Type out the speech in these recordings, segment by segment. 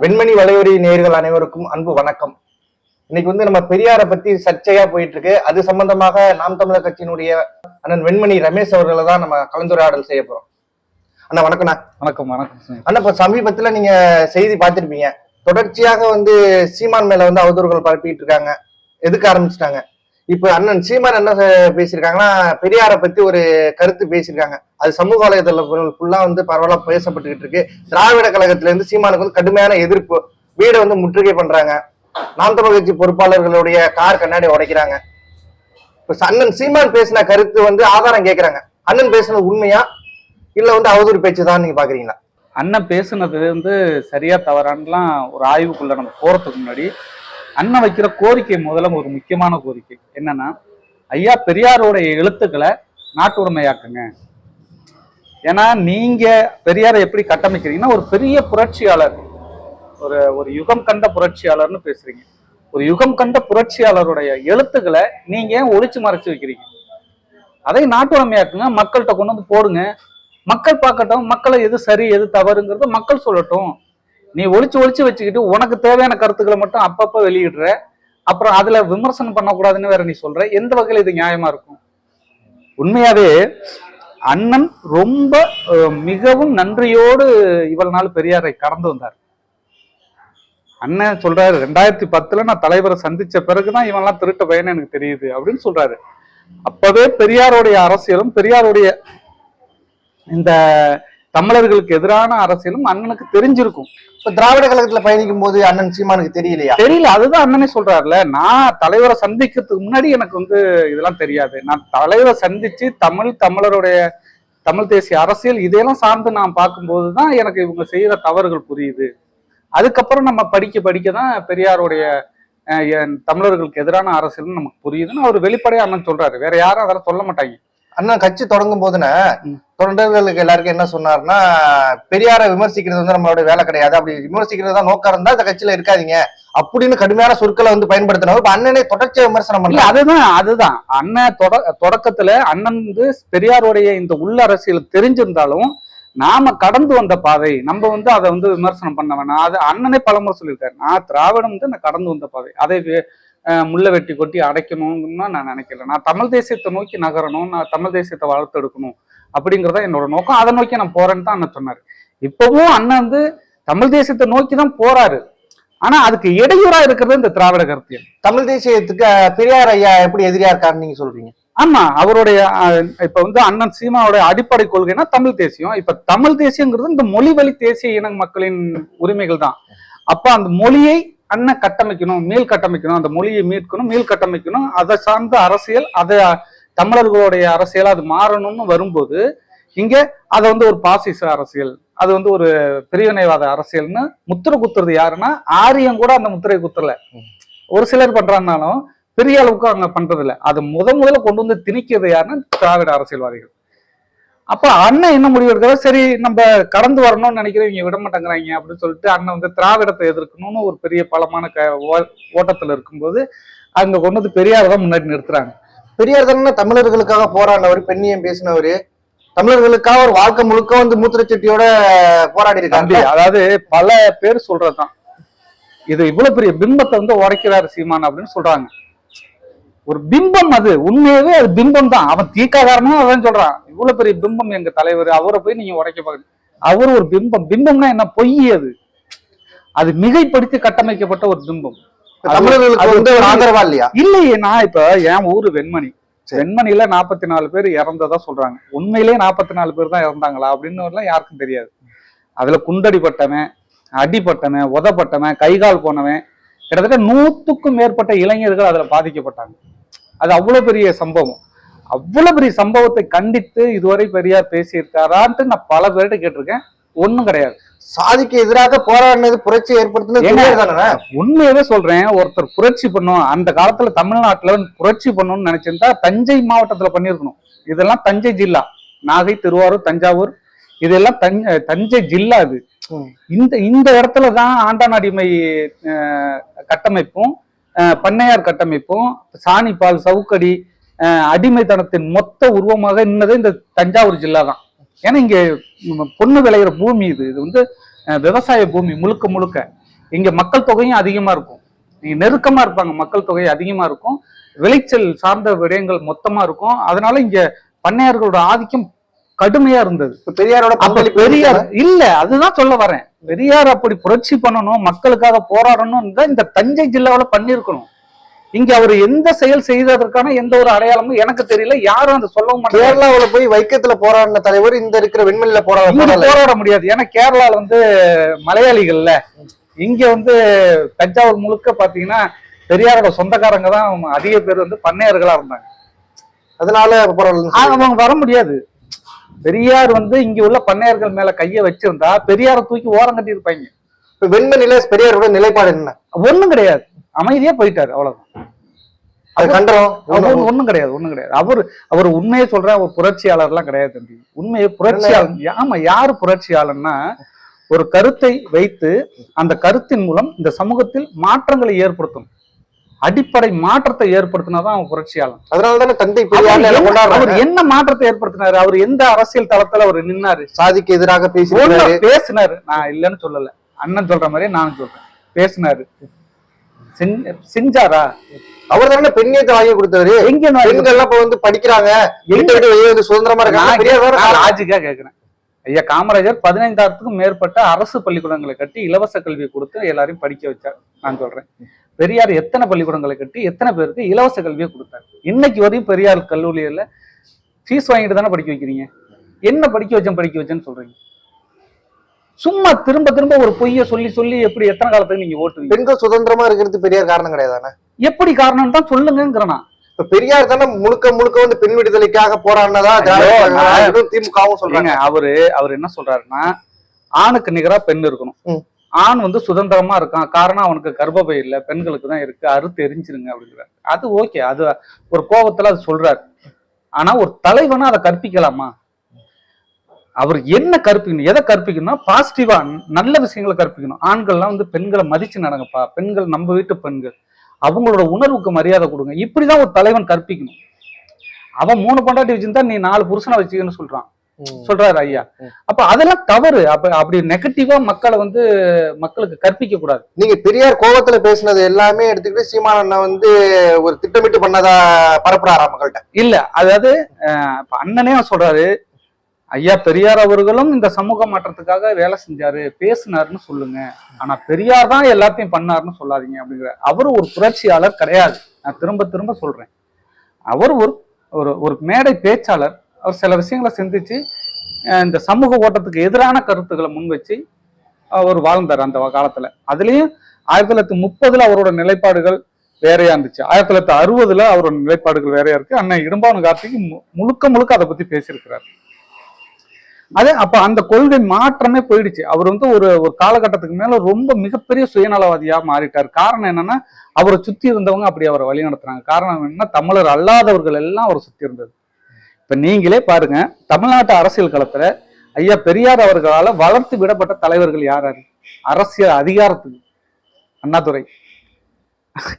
வெண்மணி வலையொலி நேயர்கள் அனைவருக்கும் அன்பு வணக்கம். இன்னைக்கு வந்து நம்ம பெரியாரை பத்தி சர்ச்சையா போயிட்டு இருக்கு அது சம்பந்தமாக நாம் தமிழர் கட்சியினுடைய அண்ணன் வெண்மணி ரமேஷ் அவர்களை தான் நம்ம கலந்துரையாடல் செய்ய போறோம். அண்ணா வணக்கம்ண்ணா. வணக்கம் வணக்கம். அண்ணா இப்ப சமீபத்துல நீங்க செய்தி பார்த்திருப்பீங்க. தொடர்ச்சியாக வந்து சீமான் மேல வந்து அவதூறுகள் பரப்பிட்டு இருக்காங்க. எதுக்க ஆரம்பிச்சிட்டாங்க? இப்ப அண்ணன் சீமான் என்ன பேசியிருக்காங்கன்னா பெரியாரை பத்தி ஒரு கருத்து பேசியிருக்காங்க. அது சமூக வலைதளங்கள் ஃபுல்லா வந்து பரவலா பேசப்பட்டுக்கிட்டு இருக்கு. திராவிட கழகத்துல இருந்து சீமானுக்கு வந்து கடுமையான எதிர்ப்பு. வீடை வந்து முற்றுகை பண்றாங்க. நாம் தமிழ் கட்சி பொறுப்பாளர்களுடைய கார் கண்ணாடி உடைக்கிறாங்க. இப்ப அண்ணன் சீமான் பேசின கருத்து வந்து ஆதாரம் கேக்குறாங்க. அண்ணன் பேசினது உண்மையா? இல்ல வந்து அவதூறு பேச்சு தான் நீங்க பாக்குறீங்களா? அண்ணன் பேசுனது வந்து சரியா தவறான்லாம் ஒரு ஆய்வுக்குள்ள நம்ம போறதுக்கு முன்னாடி அண்ணன் வைக்கிற கோரிக்கை முதல்ல ஒரு முக்கியமான கோரிக்கை. என்னன்னா ஐயா பெரியாரோடைய எழுத்துக்களை நாட்டுடைமையாக்குங்க. ஏன்னா நீங்க பெரியாரை எப்படி கட்டமைக்கிறீங்கன்னா ஒரு பெரிய புரட்சியாளர் ஒரு ஒரு யுகம் கண்ட புரட்சியாளர்னு பேசுறீங்க. ஒரு யுகம் கண்ட புரட்சியாளருடைய எழுத்துக்களை நீங்க ஏன் ஒழிச்சு மறைச்சு வைக்கிறீங்க? அதை நாட்டுடைமையாக்குங்க மக்கள்கிட்ட கொண்டு வந்து போடுங்க. மக்கள் பார்க்கட்டும் மக்களை எது சரி எது தவறுங்கிறது மக்கள் சொல்லட்டும். நீ ஒழிச்சு ஒழிச்சு வச்சுக்கிட்டு உனக்கு தேவையான கருத்துக்களை மட்டும் அப்பப்ப வெளியிடுற. அப்புறம் அதுல விமர்சனம் பண்ணக்கூடாதுன்னு வேற நீ சொல்ற. எந்த வகையில் இது நியாயமா இருக்கும்? உண்மையாவே அண்ணன் ரொம்ப மிகவும் நன்றியோடு இவ்வளவு நாள் பெரியாரை கடந்து வந்தார். அண்ணன் சொல்றாரு ரெண்டாயிரத்தி பத்துல நான் தலைவரை சந்திச்ச பிறகுதான் இவன்லாம் திருட்ட பையன்னு எனக்கு தெரியுது அப்படின்னு சொல்றாரு. அப்பவே பெரியாருடைய அரசியலும் பெரியாருடைய இந்த தமிழர்களுக்கு எதிரான அரசியலும் அண்ணனுக்கு தெரிஞ்சிருக்கும். இப்ப திராவிட கழகத்துல பயணிக்கும் போது அண்ணன் சீமானுக்கு தெரியலையா? தெரியல. அதுதான் அண்ணனே சொல்றாருல. நான் தலைவரை சந்திக்கிறதுக்கு முன்னாடி எனக்கு வந்து இதெல்லாம் தெரியாது. நான் தலைவரை சந்திச்சு தமிழ் தமிழருடைய தமிழ் தேசிய அரசியல் இதையெல்லாம் சார்ந்து நான் பார்க்கும்போது தான் எனக்கு இவங்க செய்யற தவறுகள் புரியுது. அதுக்கப்புறம் நம்ம படிக்க படிக்க தான் பெரியாருடைய தமிழர்களுக்கு எதிரான அரசியல் நமக்கு புரியுதுன்னு அவர் வெளிப்படையா அண்ணன் சொல்றாரு. வேற யாரும் அதெல்லாம் சொல்ல மாட்டாங்க. அண்ணன் கட்சி தொடங்கும் போதுன ம். தொண்டர்களுக்கு எல்லாருக்கும் என்ன சொன்னாருன்னா பெரியாரை விமர்சிக்கிறது வந்து நம்மளோட வேலை கிடையாது. அப்படி விமர்சிக்கிறது தான் நோக்கம் இருந்தா இந்த கட்சியில இருக்காதீங்க. அப்படின்னு கடுமையான சொற்களை வந்து பயன்படுத்தினவர் இப்ப அண்ணனே தொடர்ச்சியா விமர்சனம் பண்ணல அதுதான் அதுதான். அண்ணன் தொட தொடக்கத்துல அண்ணன் வந்து பெரியாருடைய இந்த உள்ள அரசியல் தெரிஞ்சிருந்தாலும் நாம கடந்து வந்த பாதை நம்ம வந்து அதை வந்து விமர்சனம் பண்ண வேணாம். அது அண்ணனே பலமுறை சொல்லியிருக்காரு. நான் திராவிடம் வந்து நான் கடந்து வந்த பாதை. அதை முள்ள வெட்டி கொட்டி அடைக்கணும்னு நான் நினைக்கல. நான் தமிழ் தேசியத்தை நோக்கி நகரணும் நான் தமிழ் தேசியத்தை வளர்த்தெடுக்கணும். அப்படிங்கறத என்னோட நோக்கம். அதை நோக்கி நான் போறேன்னு தான் அண்ணன் சொன்னாரு. இப்பவும் அண்ணன் வந்து தமிழ் தேசியத்தை நோக்கி தான் போறாரு. ஆனா அதுக்கு இடையூறா இருக்கிறது இந்த திராவிட கருத்தியல். தமிழ் தேசியத்துக்கு பெரியார் ஐயா எப்படி எதிரியா இருக்காருன்னு நீங்க சொல்றீங்க? ஆமா அவருடைய இப்ப வந்து அண்ணன் சீமாவுடைய அடிப்படை கொள்கைனா தமிழ் தேசியம். இப்ப தமிழ் தேசியங்கிறது இந்த மொழி வழி தேசிய இன மக்களின் உரிமைகள் தான். அப்ப அந்த மொழியை அண்ணன் கட்டமைக்கணும் மீள் கட்டமைக்கணும் அந்த மொழியை மீட்கணும் மீள் கட்டமைக்கணும் அதை சார்ந்த அரசியல் அதை தமிழர்களுடைய அரசியல் அது மாறணும்னு வரும்போது இங்க அதை வந்து ஒரு பாசிச அரசியல் அது வந்து ஒரு பிரிவினைவாத அரசியல்னு முத்திரை குத்துறது யாருன்னா ஆரியம் கூட அந்த முத்திரை குத்துறல ஒரு சிலர் பண்றாங்கனாலும் பெரிய அளவுக்கு அங்க பண்றது இல்லை அது முத முதல்ல கொண்டு வந்து திணிக்கிறது யாருன்னா திராவிட அரசியல்வாதிகள். அப்ப அண்ணன் என்ன முடிவு எடுக்கிறார்? சரி நம்ம கடந்து வரணும்னு நினைக்கிறேன் இவங்க விட மாட்டேங்கிறாங்க அப்படின்னு சொல்லிட்டு அண்ணன் வந்து திராவிடத்தை எதிர்க்கணும்னு ஒரு பெரிய பலமான க ஓ- ஓட்டத்துல இருக்கும்போது அங்க கொண்டு வந்து பெரியார் தான் முன்னாடி நிறுத்துறாங்க. பெரியார் தானே தமிழர்களுக்காக போராடினவர் பெண்ணியம் பேசினவர். தமிழர்களுக்காக ஒரு வாழ்க்கை முழுக்க வந்து மூத்திரச்சட்டியோட போராடி தம்பி அதாவது பல பேர் சொல்றதுதான். இது இவ்வளவு பெரிய பிம்பத்தை வந்து உடைக்கிறாரு சீமான் அப்படின்னு சொல்றாங்க. ஒரு பிம்பம் அது. உண்மையாவே அது பிம்பம் தான் அவன் தீக்காதாரனும் அதான் சொல்றான். இவ்வளவு பெரிய பிம்பம் எங்க தலைவர். அவரை போய் நீங்க உடைக்க பாருங்க. அவர் ஒரு பிம்பம். பிம்பம்னா என்ன? பொய் அது. அது மிகைப்படுத்தி கட்டமைக்கப்பட்ட ஒரு பிம்பம். தமிழர்களுக்கு அது வந்து ஒரு ஆதரவா இல்லையா? இல்லையே நான் இப்ப என் ஊரு வெண்மணி. சரி. வெண்மணில நாற்பத்தி நாலு பேர் இறந்ததா சொல்றாங்க. உண்மையிலேயே நாற்பத்தி நாலு பேர் தான் இறந்தாங்களா அப்படின்னு யாருக்கும் தெரியாது. அதுல குண்டடிப்பட்டவன் அடிப்பட்டவன் உதப்பட்டவன் கைகால் போனவன் கிட்டத்தட்ட நூத்துக்கும் மேற்பட்ட இளைஞர்கள் அதுல பாதிக்கப்பட்டாங்க. அது அவ்வளவு பெரிய சம்பவம். அவ்வளவு பெரிய சம்பவத்தை கண்டித்து இதுவரை பெரியார் பேசியிருக்காரான்ட்டு நான் பல பேர்கிட்ட கேட்டிருக்கேன். ஒண்ணும் கிடையாது. சாதிக்கு எதிராக போராடினது புரட்சி ஏற்படுத்தினது உண்மையாவே சொல்றேன் ஒருத்தர் புரட்சி பண்ணும் அந்த காலத்துல தமிழ்நாட்டுல புரட்சி பண்ணணும்னு நினைச்சிருந்தா தஞ்சை மாவட்டத்துல பண்ணியிருக்கணும். இதெல்லாம் தஞ்சை ஜில்லா நாகை திருவாரூர் தஞ்சாவூர் இதெல்லாம் தஞ்சை தஞ்சை ஜில்லா ம். இந்த இந்த இடத்துல தான் ஆண்டான் அடிமை கட்டமைப்பும் பண்ணையார் கட்டமைப்பும் சாணிப்பால் சவுக்கடி அடிமைத்தனத்தின் மொத்த உருவமாக இன்னது இந்த தஞ்சாவூர் ஜில்லா தான். ஏன்னா இங்க பொண்ணு விளையிற பூமி இது. இது வந்து விவசாய பூமி முழுக்க முழுக்க. இங்க மக்கள் தொகையும் அதிகமா இருக்கும். நீங்க நெருக்கமா இருப்பாங்க மக்கள் தொகை அதிகமா இருக்கும். விளைச்சல் சார்ந்த விடயங்கள் மொத்தமா இருக்கும். அதனால இங்க பண்ணையார்களோட ஆதிக்கம் கடுமையா இருந்தது. பெரியாரோட பெரியார் இல்ல அதுதான் சொல்ல வரேன். பெரியார் அப்படி புரட்சி பண்ணணும் மக்களுக்காக போராடணும் இந்த தஞ்சை ஜில்லாவுல பண்ணிருக்கணும் இங்க அவர் எந்த செயல் செய்ததற்கான எந்த ஒரு அடையாளமும் எனக்கு தெரியல. யாரும் அதை சொல்லவும் மாட்டாங்க. கேரளாவுல போய் வைக்கத்துல போராடின தலைவர் இந்த இருக்கிற வெண்மணில போராட போராட முடியாது. ஏன்னா கேரளால வந்து மலையாளிகள்ல இங்க வந்து தஞ்சாவூர் முழுக்க பாத்தீங்கன்னா பெரியாரோட சொந்தக்காரங்க தான் அதிக பேர் வந்து பண்ணையர்களா இருந்தாங்க. அதனால அவங்க வர முடியாது. பெரியார் வந்து இங்க உள்ள பண்ணையர்கள் மேல கைய வச்சிருந்தா பெரியாரை தூக்கி ஓரம் கட்டி இருப்பாங்க இப்ப வெண்மணில பெரியாரோட நிலைப்பாடு என்ன? ஒண்ணும் கிடையாது. அமைதியா போயிட்டாரு அவ்வளவுதான். அது கண்டனம் அவர் ஒண்ணும் கிடையாது ஒண்ணும் கிடையாது. அவர் அவர் உண்மையை சொல்ற ஒரு புரட்சியாளர்லாம் கிடையாது தம்பி. உண்மையை புரட்சியாளர் ஆமா யாரு புரட்சியாளர்னா ஒரு கருத்தை வைத்து அந்த கருத்தின் மூலம் இந்த சமூகத்தில் மாற்றங்களை ஏற்படுத்தும். அடிப்படை மாற்றத்தை ஏற்படுத்தினாதான் அவன் புரட்சியாளன். அதனால தானே தந்தை அவர் என்ன- மாற்றத்தை ஏற்படுத்தினாரு? அவர் எந்த அரசியல் தளத்துல அவர் நின்னாரு? சாதிக்கு எதிராக பேசி பேசினாரு. நான் இல்லைன்னு சொல்லல. அண்ணன் சொல்ற மாதிரி நானும் சொல்றேன். பேசினாரு. செஞ்சாரா அவர் தானே பெண்ணியத்தை வாங்கி கொடுத்தவரு? எங்க நான் பெண்கள் எல்லாம் இப்ப வந்து படிக்கிறாங்க. வீட்டை விட்டு வெளியே வந்து சுதந்திரமா இருக்காங்க. லாஜிக்கா கேக்குறேன் ஐயா காமராஜர் பதினைந்தாயிரத்துக்கும் மேற்பட்ட அரசு பள்ளிக்கூடங்களை கட்டி இலவச கல்வி கொடுத்து எல்லாரையும் படிக்க வச்சார். நான் சொல்றேன். பெரியார் எத்தனை பள்ளிக்கூடங்களை கட்டி எத்தனை பேருக்கு இலவச கல்வியை கொடுத்தாரு? இன்னைக்கு வரையும் பெரியார் கல்லூரியில ஃபீஸ் வாங்கிட்டு தானே படிக்க வைக்கிறீங்க? என்ன படிக்க வச்சேன் படிக்க வச்சேன்னு சொல்றீங்க? சும்மா திரும்ப திரும்ப ஒரு பொய்யை சொல்லி சொல்லி எப்படி எத்தனை காலத்துக்கு நீங்க ஓட்டுவீங்க? பெண்கள் சுதந்திரமா இருக்கிறது பெரியார் காரணம் கிடையாதானே? எப்படி காரணம் தான் சொல்லுங்கிறனா இப்ப பெரியார் தானே முழுக்க முழுக்க வந்து பெண் விடுதலைக்காக போராடினதா திமுகவும் சொல்றாங்க. அவரு அவர் என்ன சொல்றாருன்னா ஆணுக்கு நிகரா பெண் இருக்கணும். ஆண் வந்து சுதந்திரமா இருக்கான். காரணம் அவனுக்கு கர்ப்பப்பை இல்ல பெண்களுக்கு தான் இருக்கு. அறுத்து எரிஞ்சிருங்க அப்படிங்கிறாரு. அது ஓகே. அது ஒரு கோபத்துல அது சொல்றாரு. ஆனா ஒரு தலைவனா அதை கற்பிக்கலாமா? அவர் என்ன கற்பிக்கணும் எதை கற்பிக்கணும்னா பாசிட்டிவா நல்ல விஷயங்களை கற்பிக்கணும். ஆண்கள்லாம் வந்து பெண்களை மதிச்சு நடங்கப்பா. பெண்கள் நம்ம வீட்டு பெண்கள். அவங்களோட உணர்வுக்கு மரியாதை கொடுங்க. இப்படிதான் ஒரு தலைவன் கற்பிக்கணும். அவன் மூணு பொண்டாட்டி வச்சிருந்தா நீ நாலு புருஷனை வச்சுக்கன்னு சொல்றான். சொல்றாரு ஐயா. அப்ப அதெல்லாம் தவறு. அப்ப அப்படி நெகட்டிவா மக்களை வந்து மக்களுக்கு கற்பிக்க கூடாது. நீங்க பெரியார் கோவத்துல பேசினது எல்லாமே எடுத்துக்கிட்டு சீமான் அண்ணன் வந்து ஒரு திட்டமிட்டு பண்ணதா பரப்புறாரா மக்கள்கிட்ட? இல்ல. அதாவது இப்ப அண்ணனே சொல்றாரு ஐயா பெரியார் அவர்களும் இந்த சமூக மாற்றத்துக்காக வேலை செஞ்சாரு. பேசினாருன்னு சொல்லுங்க. ஆனா பெரியார் தான் எல்லாத்தையும் பண்ணாருன்னு சொல்லாதீங்க அப்படிங்கிற. அவர் ஒரு புரட்சியாளர் கிடையாது. நான் திரும்ப திரும்ப சொல்றேன். அவர் ஒரு ஒரு ஒரு மேடை பேச்சாளர். அவர் சில விஷயங்களை சிந்திச்சு இந்த சமூக ஓட்டத்துக்கு எதிரான கருத்துக்களை முன் வச்சு அவர் வாழ்ந்தார் அந்த காலத்துல. அதுலயும் ஆயிரத்தி தொள்ளாயிரத்தி முப்பதுல அவரோட நிலைப்பாடுகள் வேறையா இருந்துச்சு. ஆயிரத்தி தொள்ளாயிரத்தி அறுபதுல அவரோட நிலைப்பாடுகள் வேறையா இருக்கு. அண்ணன் இடும்பாவன கார்த்திக்கு மு- முழுக்க முழுக்க அதை பத்தி பேசியிருக்கிறார். அது அப்ப அந்த கொள்கை மாற்றமே போயிடுச்சு. அவர் வந்து ஒரு ஒரு காலகட்டத்துக்கு மேல ரொம்ப மிகப்பெரிய சுயநலவாதியா மாறிட்டார். காரணம் என்னன்னா அவரை சுத்தி இருந்தவங்க அப்படி அவரை வழி நடத்துறாங்க. காரணம் என்ன தமிழர் அல்லாதவர்கள் எல்லாம் அவரை சுத்தி இருந்தது. இப்ப நீங்களே பாருங்க தமிழ்நாட்டு அரசியல் களத்துல ஐயா பெரியார் அவர்களால வளர்த்து விடப்பட்ட தலைவர்கள் யார் யாரு? அரசியல் அதிகாரத்துக்கு அண்ணாதுரை.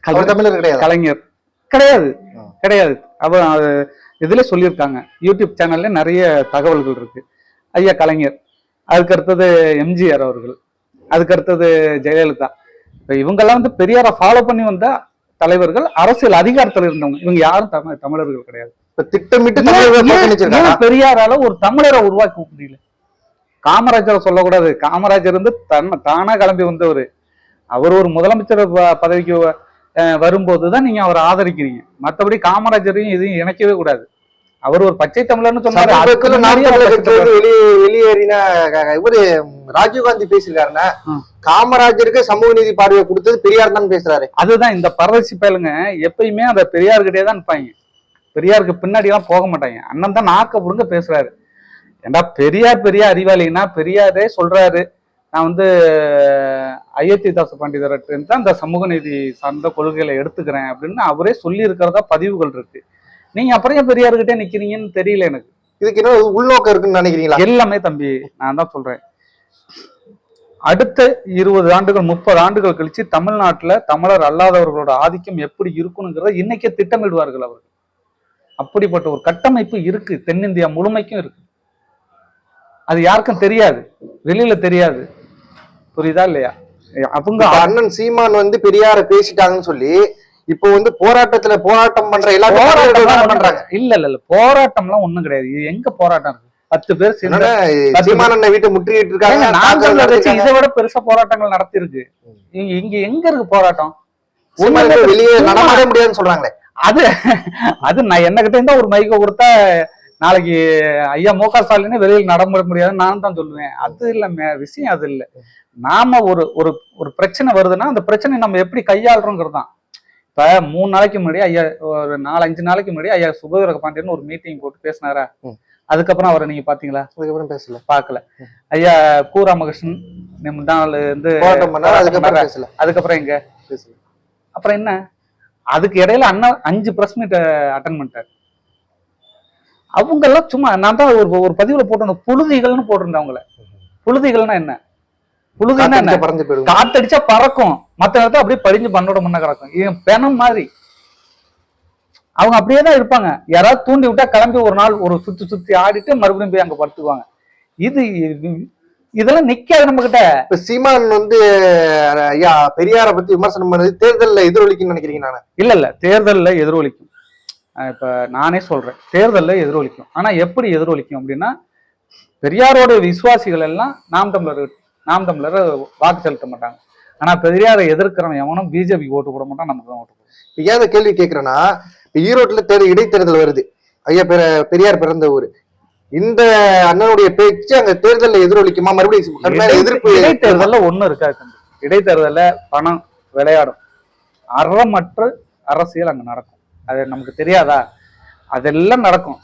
அவர் தமிழர் கிடையாது. கலைஞர். கிடையாது. கிடையாது. அவ அது இதுல சொல்லியிருக்காங்க. யூடியூப் சேனல்ல நிறைய தகவல்கள் இருக்கு. ஐயா கலைஞர். அதுக்கு அடுத்தது எம்ஜிஆர் அவர்கள். அதுக்கு அடுத்தது ஜெயலலிதா. இப்ப இவங்கெல்லாம் வந்து பெரியாரை ஃபாலோ பண்ணி வந்த தலைவர்கள் அரசியல் அதிகாரத்துல இருந்தவங்க. இவங்க யாரும் தமிழ் தமிழர்கள் கிடையாது. இப்ப திட்டமிட்டு பெரியாரால ஒரு தமிழரை உருவாக்க முடியல? காமராஜரை சொல்லக்கூடாது. காமராஜர் வந்து தன்னை தானா கிளம்பி வந்தவர். அவர் ஒரு முதலமைச்சர் பதவிக்கு வ- அஹ் வரும்போதுதான் நீங்க அவரை ஆதரிக்கிறீங்க. மத்தபடி காமராஜரையும் இதையும் இணைக்கவே கூடாது. அவர் ஒரு பச்சை தமிழர்னு சொன்னாரு. வெளியேறின இவரு ராஜீவ்காந்தி பேசியிருக்காருன்னா. காமராஜருக்கு சமூக நீதி பார்வையை கொடுத்தது பெரியார் தான் பேசுறாரு. அதுதான் இந்த பரதேசி பயலுங்க எப்பயுமே அந்த பெரியார்கிட்டயே தான் நிற்பாங்க பெரியாருக்கு பின்னாடி எல்லாம் போக மாட்டாங்க. அண்ணன் தான் நாக்க புடுங்க பேசுறாரு. ஏண்டா பெரியார் பெரிய அறிவாளின்னா பெரியாரே சொல்றாரு. நான் வந்து அயோத்திதாச பண்டிதர்கிட்ட தான் இந்த சமூக நீதி சார்ந்த கொள்கைகளை எடுத்துக்கிறேன் அப்படின்னு அவரே சொல்லி இருக்கிறதா பதிவுகள் இருக்கு. நீங்க அப்புறம் ஏன் பெரியார்கிட்டே நிக்கிறீங்கன்னு தெரியல எனக்கு. இதுக்கு என்ன உள்நோக்கம் இருக்குன்னு நினைக்கிறீங்களா? எல்லாமே தம்பி நான் தான் சொல்றேன். அடுத்த இருபது ஆண்டுகள் முப்பது ஆண்டுகள் கழிச்சு தமிழ்நாட்டுல தமிழர் அல்லாதவர்களோட ஆதிக்கம் எப்படி இருக்கணுங்கிறத இன்னைக்கே திட்டமிடுவார்கள் அவர்கள். அப்படிப்பட்ட ஒரு கட்டமைப்பு இருக்கு. தென்னிந்தியா முழுமைக்கும் இருக்கு. அது யாருக்கும் தெரியாது. வெளியில தெரியாது. புரியுதா இல்லையா? அவங்க அண்ணன் சீமான் வந்து பெரியார பேசிட்டாங்கன்னு சொல்லி இப்போ வந்து போராட்டத்துல போராட்டம் பண்ற எல்லாரும் போராட்டம்லாம் பண்றாங்க. இல்ல இல்ல இல்ல. போராட்டம்லாம் ஒண்ணும் கிடையாது. இது எங்க போராட்டம் இருக்கு? பத்து பேர் சேர்ந்து அதனால சீமான் அண்ணன் வீட்டை முற்றுகிட்டு இருக்காங்க. நாங்கள். இதை விட பெருசா போராட்டங்கள் நடத்தி இருக்கு இங்க இங்க எங்க இருக்கு போராட்டம்? வெளியே நடமாட முடியாதுன்னு சொல்றாங்களே. அது அது நான் என்ன கிட்ட இருந்தா ஒரு மைக்க கொடுத்தா நாளைக்கு ஐயா மு க ஸ்டாலினே வெளியில் நடமுட முடியாதுன்னு நான் தான் சொல்லுவேன். அது இல்ல விஷயம் அது இல்ல. நாம ஒரு ஒரு ஒரு பிரச்சனை வருதுன்னா அந்த பிரச்சனை நம்ம எப்படி கையாளுறோங்கிறது தான் இப்ப மூணு நாளைக்கு முன்னாடி ஐயா ஒரு நாலு அஞ்சு நாளைக்கு முன்னாடி ஐயா சுபவீர பாண்டியன் ஒரு மீட்டிங் போட்டு பேசினாரா. அதுக்கப்புறம் அவரை நீங்க பாத்தீங்களா? அதுக்கப்புறம் பேசல. பார்க்கல ஐயா கு ராமகிருஷ்ணன் முந்தாள் வந்து அதுக்கப்புறம் எங்க? பேசல. அப்புறம் என்ன? அதுக்கு இடையில அண்ணா அஞ்சு பிரஸ் மீட் அட்டன் பண்ணிட்டாரு. அவங்க எல்லாம் சும்மா நான் தான் ஒரு ஒரு பதிவுல போட்டிருந்தேன். புழுதிகள்னு போட்டிருந்தேன் அவங்கள. புழுதிகள்னா என்ன? புழுதின்னா என்ன காத்தடிச்சா பறந்து போயிடும் காத்தடிச்சா பறக்கும். மத்த நேரத்துல அப்படியே படிஞ்சு பண்ணோட முன்ன கிடக்கும். இவன் பெணம் மாதிரி. அவங்க அப்படியே தான் இருப்பாங்க. யாராவது தூண்டி விட்டா கிளம்பி ஒரு நாள் ஒரு சுத்தி சுத்தி ஆடிட்டு மறுபடியும் போய் அங்க படுத்துக்குவாங்க. இது இதெல்லாம் நிக்காது நம்ம கிட்ட இப்ப சீமான் வந்து ஐயா பெரியார பத்தி விமர்சனம் பண்ணது. தேர்தல்ல எதிரொலிக்குன்னு நினைக்கிறீங்க நானு? இல்ல இல்ல. தேர்தல்ல எதிரொலிக்கும். இப்ப நானே சொல்றேன். தேர்தல்ல எதிரொலிக்கும். ஆனா எப்படி எதிரொலிக்கும் அப்படின்னா பெரியாரோட விசுவாசிகள் எல்லாம் நாம் தமிழர் நாம் தமிழர் வாக்கு செலுத்த மாட்டாங்க. ஆனா பெரியாரை எதிர்க்கிறவன் எவனும் பிஜேபி ஓட்டு போட மாட்டான் நமக்கு தான் ஓட்டு. இப்ப ஏன் கேள்வி கேக்குறேன்னா இப்ப ஈரோட்டுல தேர்தல் இடைத்தேர்தல் வருது. ஐயா பெர- பெரியார் பிறந்த ஊரு. இந்த அண்ணனுடைய பேச்சு அங்க தேர்தல்ல எதிரொலிக்குமா? மறுபடியும் எதிர்ப்பு இடைத்தேர்தல்ல ஒண்ணும் இருக்காது தம்பி? இடைத்தேர்தல்ல பணம் விளையாடும். அறமற்ற அரசியல் அங்க நடக்கும். அது நமக்கு தெரியாதா? அதெல்லாம் நடக்கும்.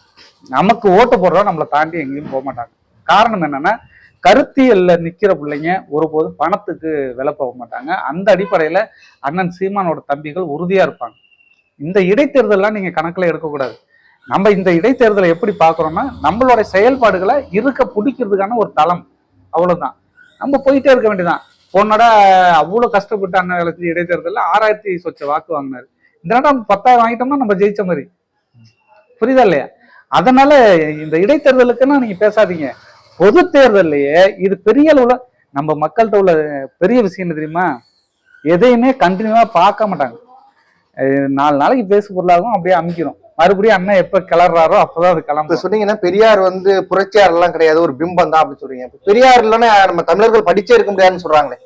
நமக்கு ஓட்டு போடுறோம் நம்மளை தாண்டி எங்கேயும் போக மாட்டாங்க. காரணம் என்னன்னா கருத்தியல்ல நிக்கிற பிள்ளைங்க ஒருபோதும் பணத்துக்கு விலை போக மாட்டாங்க. அந்த அடிப்படையில அண்ணன் சீமானோட தம்பிகள் உறுதியா இருப்பாங்க. இந்த இடைத்தேர்தல்லாம் நீங்க கணக்குல எடுக்கக்கூடாது. நம்ம இந்த இடைத்தேர்தலை எப்படி பார்க்கறோம்னா நம்மளோட செயல்பாடுகளை இருக்க பிடிக்கிறதுக்கான ஒரு தளம். அவ்வளவுதான். நம்ம போயிட்டே இருக்க வேண்டியதான் போனோட அவ்வளவு கஷ்டப்பட்டு அண்ணன் வேலைக்கு இடைத்தேர்தலில் ஆறாயிரத்தி சொச்ச வாக்கு வாங்கினாரு. இந்த நேரம் பத்தாயிரம் வாங்கிட்டோம்னா நம்ம ஜெயிச்ச மாதிரி. புரியுதா இல்லையா? அதனால இந்த இடைத்தேர்தலுக்குன்னா நீங்க பேசாதீங்க. பொது தேர்தல்லையே இது பெரிய அளவுல நம்ம மக்கள்கிட்ட உள்ள பெரிய விஷயம் என்ன தெரியுமா? எதையுமே கண்டினியூவா பார்க்க மாட்டாங்க. நாலு நாளைக்கு பேசு பொருளாகும் அப்படியே அமைக்கிறோம். மறுபடியும் அண்ணன் எப்ப கிளறாரோ அப்பதான் அது இப்ப சொன்னீங்கன்னா பெரியார் வந்து புரட்சியார் எல்லாம் கிடையாது ஒரு பிம்பம் தான் அப்படின்னு சொல்றீங்க. பெரியார் இல்லைன்னா நம்ம தமிழர்கள் படிச்சே இருக்க முடியாதுன்னு சொல்றாங்களே.